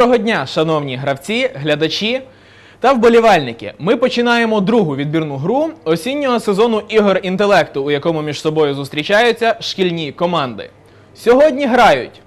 Доброго дня, шановні гравці, глядачі та вболівальники. Ми починаємо другу відбірну гру осіннього сезону ігор інтелекту, у якому між собою зустрічаються шкільні команди. Сьогодні грають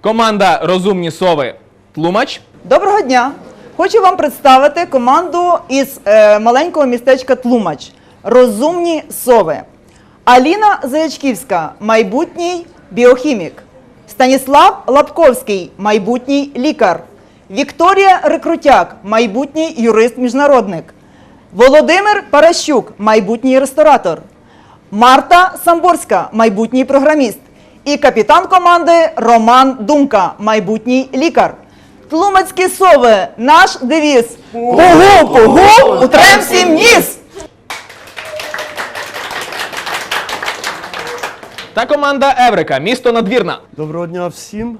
команда Розумні сови Тлумач Доброго дня! Хочу вам представити команду із е, маленького містечка Тлумач. Розумні сови. Аліна Заячківська, майбутній біохімік. Станіслав Лапковський, майбутній лікар. Вікторія Рекрутяк, майбутній юрист-міжнародник. Володимир Паращук, майбутній ресторатор. Марта Самборська, майбутній програміст. І капітан команди Роман Думка, майбутній лікар. Тлумацькі сови, наш девіз. Пугу, пугу, утрем всім ніс! та команда Еврика, місто Надвірна. Доброго дня всім.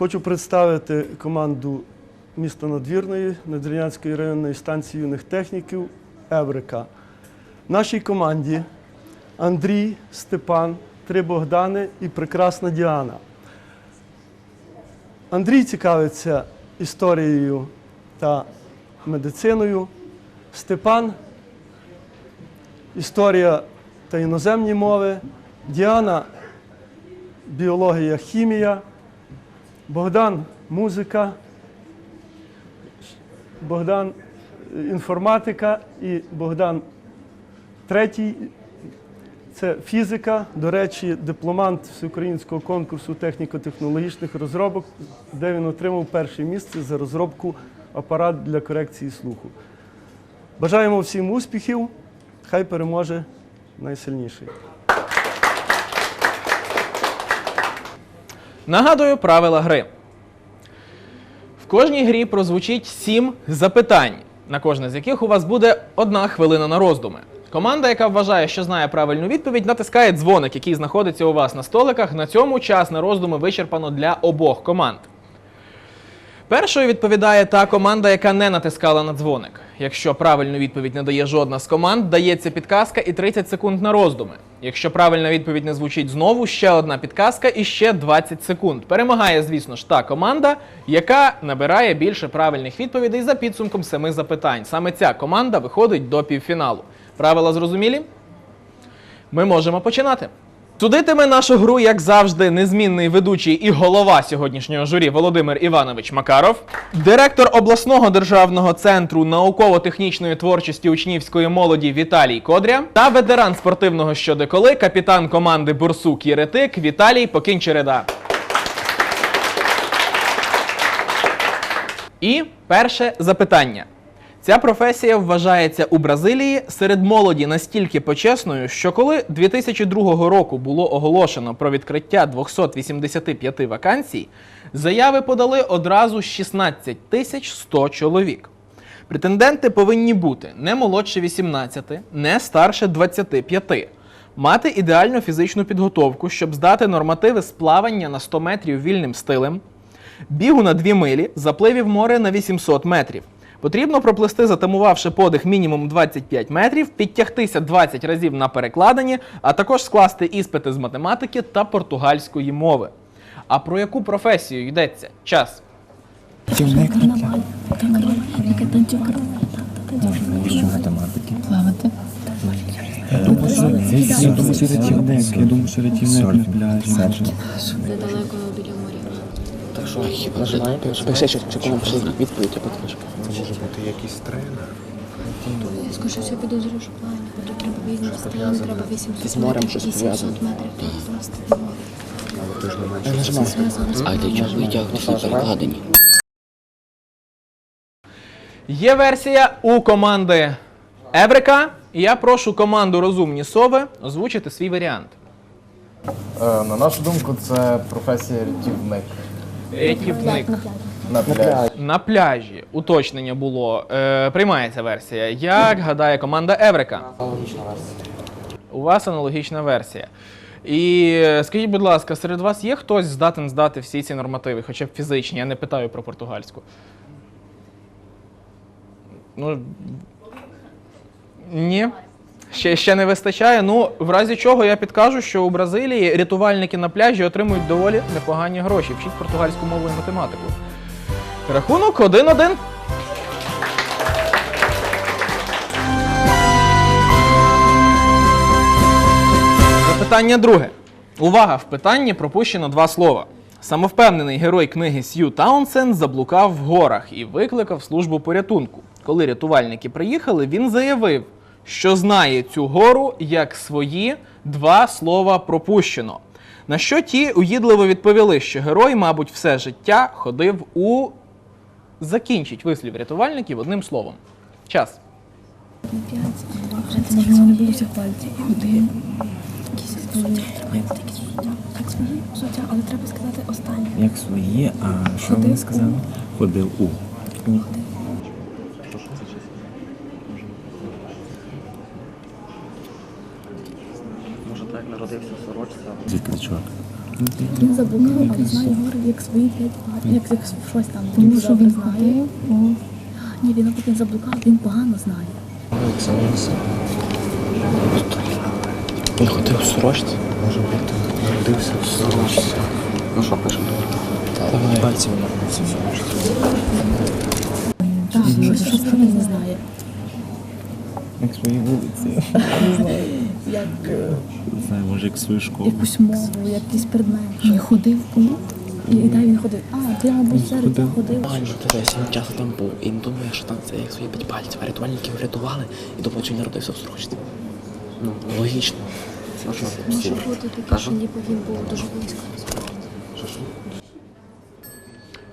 Хочу представити команду міста Надвірної Надвірнянської районної станції юних техніків Еврика. Нашій команді Андрій, Степан, три Богдани і прекрасна Діана. Андрій цікавиться історією та медициною. Степан історія та іноземні мови. Діана біологія, хімія, Богдан музика, Богдан е, інформатика і Богдан третій це фізика. До речі, дипломант всеукраїнського конкурсу техніко-технологічних розробок, де він отримав перше місце за розробку апарат для корекції слуху. Бажаємо всім успіхів. Хай переможе найсильніший. Нагадую правила гри. В кожній грі прозвучить сім запитань, на кожне з яких у вас буде одна хвилина на роздуми. Команда, яка вважає, що знає правильну відповідь, натискає дзвоник, який знаходиться у вас на столиках. На цьому час на роздуми вичерпано для обох команд. Першою відповідає та команда, яка не натискала на дзвоник. Якщо правильну відповідь не дає жодна з команд, дається підказка і 30 секунд на роздуми. Якщо правильна відповідь не звучить знову, ще одна підказка і ще 20 секунд. Перемагає, звісно ж, та команда, яка набирає більше правильних відповідей за підсумком семи запитань. Саме ця команда виходить до півфіналу. Правила зрозумілі? Ми можемо починати. Судитиме нашу гру, як завжди, незмінний ведучий і голова сьогоднішнього журі Володимир Іванович Макаров, директор обласного державного центру науково-технічної творчості учнівської молоді Віталій Кодря та ветеран спортивного щодеколи, капітан команди Бурсук Єретик Віталій Покінчереда. І перше запитання. Ця професія вважається у Бразилії серед молоді настільки почесною, що коли 2002 року було оголошено про відкриття 285 вакансій, заяви подали одразу 16 тисяч 100 чоловік. Претенденти повинні бути не молодше 18, не старше 25, мати ідеальну фізичну підготовку, щоб здати нормативи з плавання на 100 метрів вільним стилем, бігу на 2 милі, запливів море на 800 метрів. Потрібно проплисти, затамувавши подих мінімум 25 метрів, підтягтися 20 разів на перекладині, а також скласти іспити з математики та португальської мови. А про яку професію йдеться? Час. Плавати. Я думаю, що рятівник, я думаю, що рятівник на Так що, хіба чекаємо пішли відповідь, потім що. Може бути якийсь тренер. Я скажу, що я підозрюю, що плавання, бо тут треба вільний стан, треба 800 метрів, щось 800 метрів плисти до. Але ти ж не менше. А для чого витягнути на перекладині? Є версія у команди Еврика. Я прошу команду Розумні Сови озвучити свій варіант. Е, На нашу думку, це професія рятівник Рятівник. на пляжі. На пляжі уточнення було. Е, приймається версія. Як гадає команда Еврика? Аналогічна версія. У вас аналогічна версія. І е, скажіть, будь ласка, серед вас є хтось здатен здати всі ці нормативи, хоча б фізичні, я не питаю про португальську. Ну. Ні. Ще, ще не вистачає. Ну, в разі чого я підкажу, що у Бразилії рятувальники на пляжі отримують доволі непогані гроші. Вчіть португальську мову і математику. Рахунок 1-1. Запитання друге. Увага! В питанні пропущено два слова. Самовпевнений герой книги Сью Таунсен заблукав в горах і викликав службу порятунку. Коли рятувальники приїхали, він заявив, що знає цю гору як свої два слова пропущено. На що ті уїдливо відповіли, що герой, мабуть, все життя ходив у. Закінчить вислів рятувальників одним словом. Час. Так свої суття, але треба сказати останнє. Як свої, а що Ходив вони сказали? Ходив у. Звідки Він заблукав, але знає гори як свої п'ять. Як, як щось там. Тому що він знає. Ні, він навіть не заблукав, він погано знає. Він ходив в сорочці. Може бути. Ходився в сорочці. Ну що пишемо? Пальці вона в сорочці. Так, щось про він не знає. Як свої вулиці. Не знаю, може як свою школу. якусь мову, якийсь предмет. Він ходив у. І, і де він ходив? А, ти, мабуть, серед ходив. Пані, дивись, він часто там був. І він думає, що там це як свої п'ять пальців. А рятувальники врятували і думають, що він народився в сорочці. Ну, логічно. Це що? Може бути таке, що ніби він був дуже близько.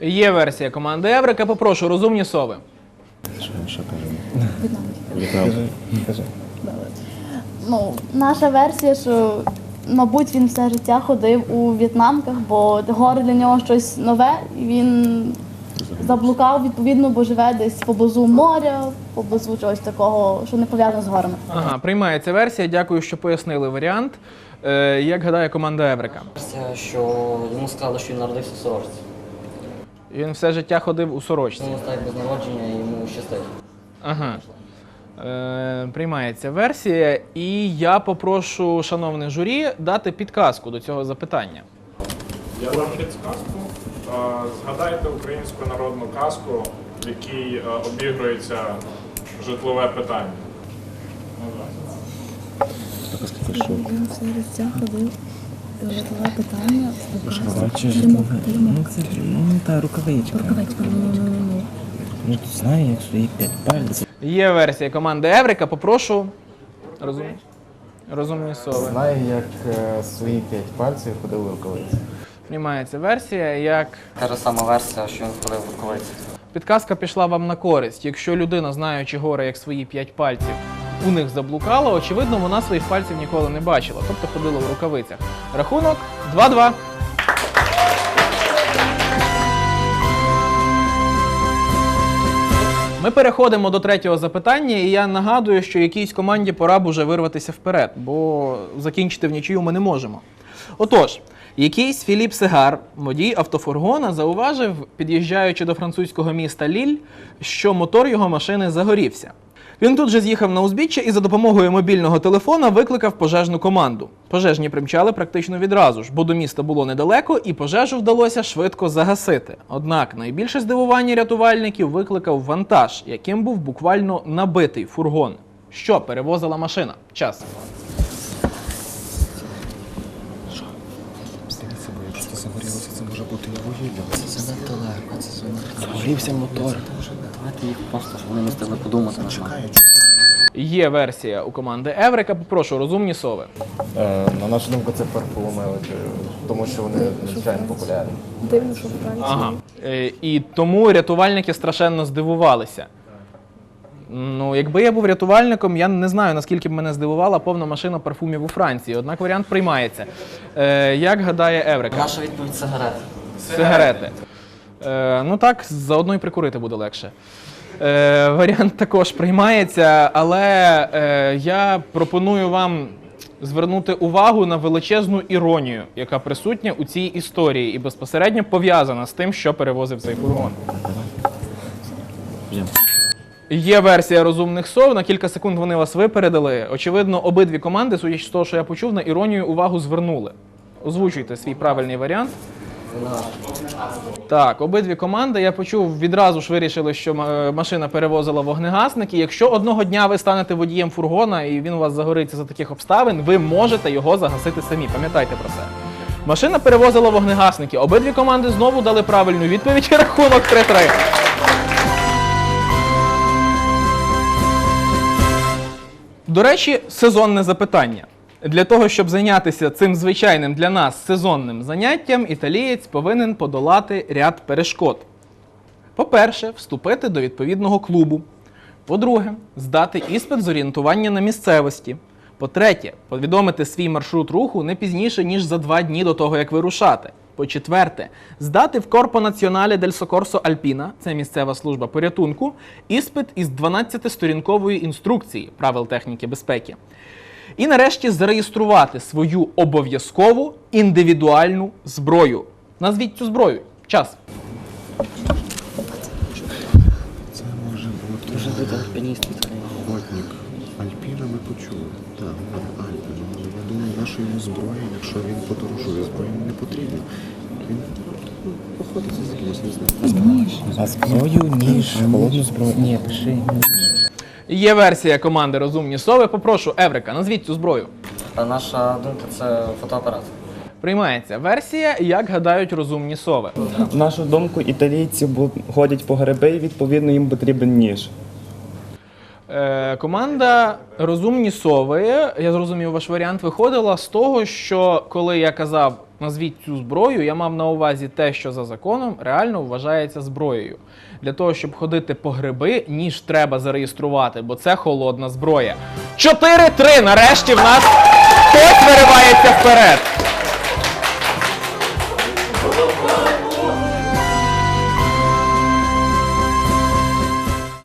Є версія команди Еврика. Попрошу, розумні сови. Що, що кажемо? Ну, наша версія, що мабуть він все життя ходив у в'єтнамках, бо гори для нього щось нове, і він заблукав відповідно, бо живе десь поблизу моря, поблизу чогось такого, що не пов'язано з горами. Ага, приймається версія. Дякую, що пояснили варіант. Е, як гадає команда Еврика? Версія, що йому сказали, що він народився в сорочці. Він все життя ходив у сорочці. Йому так без народження і йому щастить. Ага. Е, приймається версія, і я попрошу, шановне журі, дати підказку до цього запитання. Я дам підсказку. Е, Згадайте українську народну казку, в якій е, обігрується житлове питання. Він ходив. Житлове питання. Ремок. Ну, це, ну, рукавичка. Рукавичка, ну, тут знаю, як свої п'ять пальців. Є версія команди Еврика. Попрошу. Розум... Розумні сови. Знаю, як е, свої п'ять пальців ходив у рукавиці. Приймається версія, як Та ж сама версія, що він ходив в рукавиці. підказка пішла вам на користь. Якщо людина, знаючи гори як свої п'ять пальців, у них заблукала, очевидно, вона своїх пальців ніколи не бачила, тобто ходила в рукавицях. Рахунок 2-2. Ми переходимо до третього запитання, і я нагадую, що якійсь команді пора б уже вирватися вперед, бо закінчити в нічию ми не можемо. Отож, якийсь Філіп Сегар, водій автофургона, зауважив, під'їжджаючи до французького міста Ліль, що мотор його машини загорівся. Він тут же з'їхав на узбіччя і за допомогою мобільного телефона викликав пожежну команду. Пожежні примчали практично відразу ж, бо до міста було недалеко, і пожежу вдалося швидко загасити. Однак найбільше здивування рятувальників викликав вантаж, яким був буквально набитий фургон. Що перевозила машина? Час. Це може занадто легко, це занадто. Загорівся мотор. Їх просто, щоб вони не встигли подумати на Є версія у команди Еврика. Попрошу, розумні сови. Е, На нашу думку, це от, е, тому що вони надзвичайно популярні. Дивно, що правильно. Ага. Е, і тому рятувальники страшенно здивувалися. Ну, якби я був рятувальником, я не знаю, наскільки б мене здивувала повна машина парфумів у Франції. Однак варіант приймається. Е, як гадає Еврика? Наша відповідь сигарет. Сигарети. Е, ну так, заодно і прикурити буде легше. Е, варіант також приймається, але е, я пропоную вам звернути увагу на величезну іронію, яка присутня у цій історії і безпосередньо пов'язана з тим, що перевозив цей фургон. Є версія розумних сов. На кілька секунд вони вас випередили. Очевидно, обидві команди, судячи з того, що я почув, на іронію увагу звернули. Озвучуйте свій правильний варіант. Так, обидві команди, я почув, відразу ж вирішили, що е, машина перевозила вогнегасник. І якщо одного дня ви станете водієм фургона і він у вас загориться за таких обставин, ви можете його загасити самі. Пам'ятайте про це. Машина перевозила вогнегасники. Обидві команди знову дали правильну відповідь і рахунок 3-3. До речі, сезонне запитання. Для того, щоб зайнятися цим звичайним для нас сезонним заняттям, італієць повинен подолати ряд перешкод. По-перше, вступити до відповідного клубу. По-друге, здати іспит з орієнтування на місцевості. По-третє, повідомити свій маршрут руху не пізніше, ніж за два дні до того, як вирушати. По-четверте, здати в Корпо Націонале дель Сокорсо Альпіна, це місцева служба порятунку, іспит із 12-сторінкової інструкції правил техніки безпеки. І нарешті зареєструвати свою обов'язкову індивідуальну зброю. Назвіть цю зброю. Час. Це може бути буде альпініст охотник. Альпіна ми почули. Так, Альпіна. Але я думаю, наша йому зброя, якщо він подорожує, зброя йому не потрібна. Він ну, походиться з якимось не знаю. А зброю, ніж, холодну зброю. Ні, пиши. Є версія команди Розумні сови. Попрошу, Еврика, назвіть цю зброю. Наша думка це фотоапарат. Приймається версія, як гадають розумні сови. На нашу думку, італійці бу- ходять по гриби, і відповідно їм потрібен ніж. Е, команда Розумні сови, я зрозумів, ваш варіант виходила з того, що коли я казав назвіть цю зброю, я мав на увазі те, що за законом реально вважається зброєю. Для того, щоб ходити по гриби, ніж треба зареєструвати, бо це холодна зброя. 4-3! Нарешті в нас хтось виривається вперед.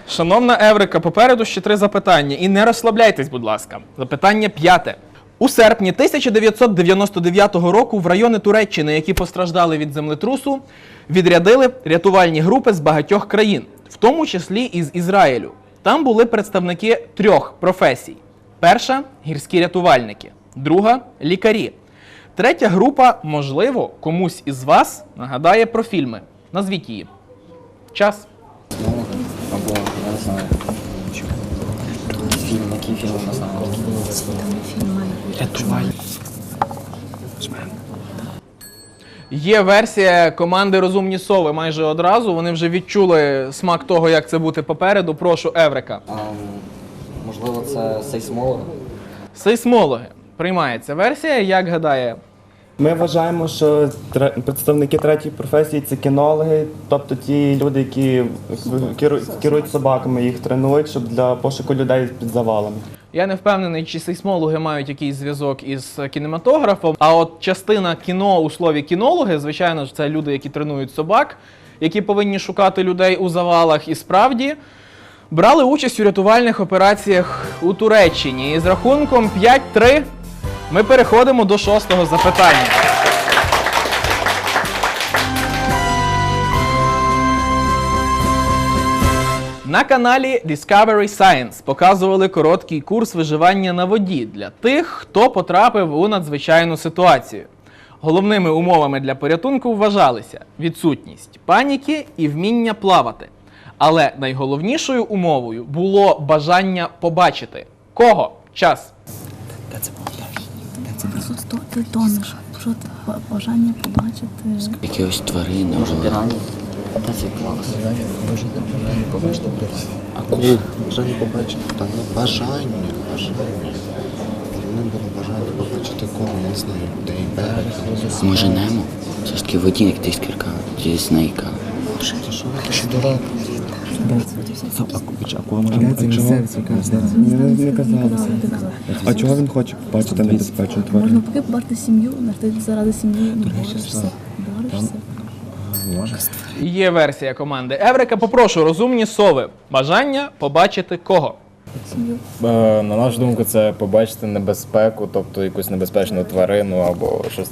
Шановна Еврика, попереду ще три запитання. І не розслабляйтесь, будь ласка. Запитання п'яте. У серпні 1999 року в райони Туреччини, які постраждали від землетрусу, відрядили рятувальні групи з багатьох країн, в тому числі із Ізраїлю. Там були представники трьох професій: перша гірські рятувальники, друга лікарі. Третя група, можливо, комусь із вас нагадає про фільми. Назвіть її. Час. Або, я знаю. Фільм у нас Рятувальник. Є версія команди Розумні сови майже одразу. Вони вже відчули смак того, як це бути попереду. Прошу Еврика. Можливо, це сейсмологи. Сейсмологи. Приймається версія. Як гадає Ми вважаємо, що представники третьої професії це кінологи, тобто ті люди, які керують, собаками, їх тренують, щоб для пошуку людей під завалами. Я не впевнений, чи сейсмологи мають якийсь зв'язок із кінематографом. А от частина кіно у слові кінологи, звичайно ж, це люди, які тренують собак, які повинні шукати людей у завалах. І справді брали участь у рятувальних операціях у Туреччині. І з рахунком 5-3 ми переходимо до шостого запитання. На каналі Discovery Science показували короткий курс виживання на воді для тих, хто потрапив у надзвичайну ситуацію. Головними умовами для порятунку вважалися відсутність паніки і вміння плавати. Але найголовнішою умовою було бажання побачити кого час. Просто ти тонеш. Що бажання побачити? Якихось тварин, може пірані. Та це клас. А коли бажання побачити? Та ну бажання, бажання. Вони було бажання побачити кого, не знаю, людей, берег. Може Немо? Це ж таки водійник ти скірка, чи снейка. Що ви такі дураки? Не, казалося. А чого він хоче побачити небезпечну Можна поки побачити сім'ю, на заради сім'ї борешся. Борешся. Є версія команди Еврика. Попрошу розумні сови. Бажання побачити кого. Е, На нашу думку, це побачити небезпеку, тобто якусь небезпечну тварину або щось.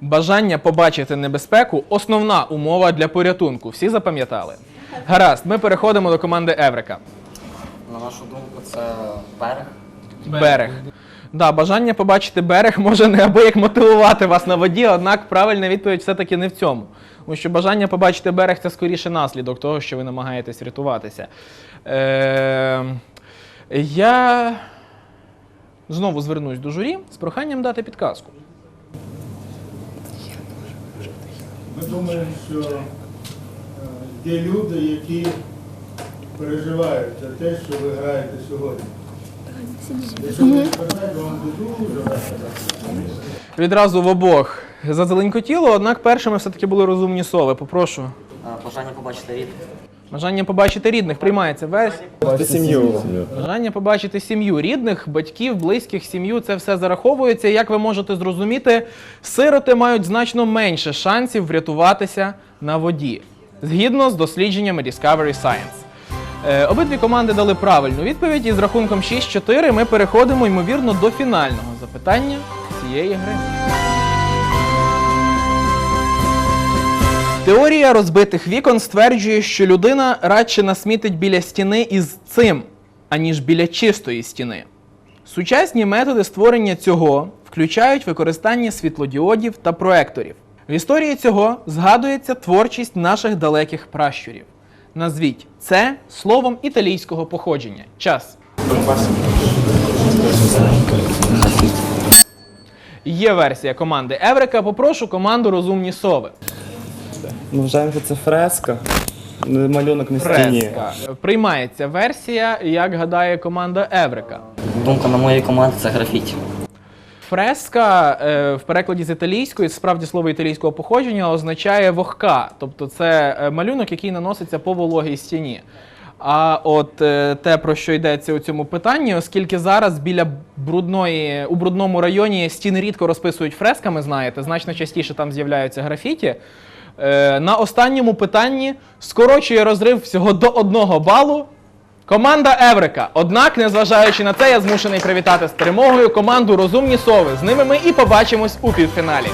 Бажання побачити небезпеку основна умова для порятунку. Всі запам'ятали? Гаразд, ми переходимо до команди Еврика. На нашу думку, це берег. Берег. Да, бажання побачити берег може неабияк мотивувати вас на воді, однак правильна відповідь все-таки не в цьому. Тому що бажання побачити берег це скоріше наслідок того, що ви намагаєтесь рятуватися. Е, я знову звернусь до журі з проханням дати підказку. Ми думаємо, що є люди, які переживають за те, що ви граєте сьогодні. Якщо ви сказати, вам буде дуже легко. Відразу в обох зазеленькотіло, однак першими все-таки були розумні сови. Попрошу. Бажання побачити рідних. Бажання побачити рідних приймається весь. Сім'ю. Бажання побачити сім'ю рідних, батьків, близьких, сім'ю це все зараховується. Як ви можете зрозуміти, сироти мають значно менше шансів врятуватися на воді, згідно з дослідженнями Discovery Science. Е, обидві команди дали правильну відповідь, і з рахунком 6-4 ми переходимо, ймовірно, до фінального запитання цієї гри. Теорія розбитих вікон стверджує, що людина радше насмітить біля стіни із цим, аніж біля чистої стіни. Сучасні методи створення цього включають використання світлодіодів та проекторів. В історії цього згадується творчість наших далеких пращурів. Назвіть це словом італійського походження. Час. Є версія команди Еврика. Попрошу команду розумні сови. Ми вважаємо, що це фреска. Малюнок на стіні. Фреска. Приймається версія, як гадає команда Еврика. Думка на моєї команди це графіті. Фреска е, в перекладі з італійської, справді слово італійського походження, означає вогка. Тобто це е, малюнок, який наноситься по вологій стіні. А от е, те, про що йдеться у цьому питанні, оскільки зараз біля брудної, у брудному районі стіни рідко розписують фресками, знаєте, значно частіше там з'являються графіті. Е, на останньому питанні скорочує розрив всього до одного балу Команда Еврика. Однак, незважаючи на це, я змушений привітати з перемогою команду Розумні Сови. З ними ми і побачимось у півфіналі.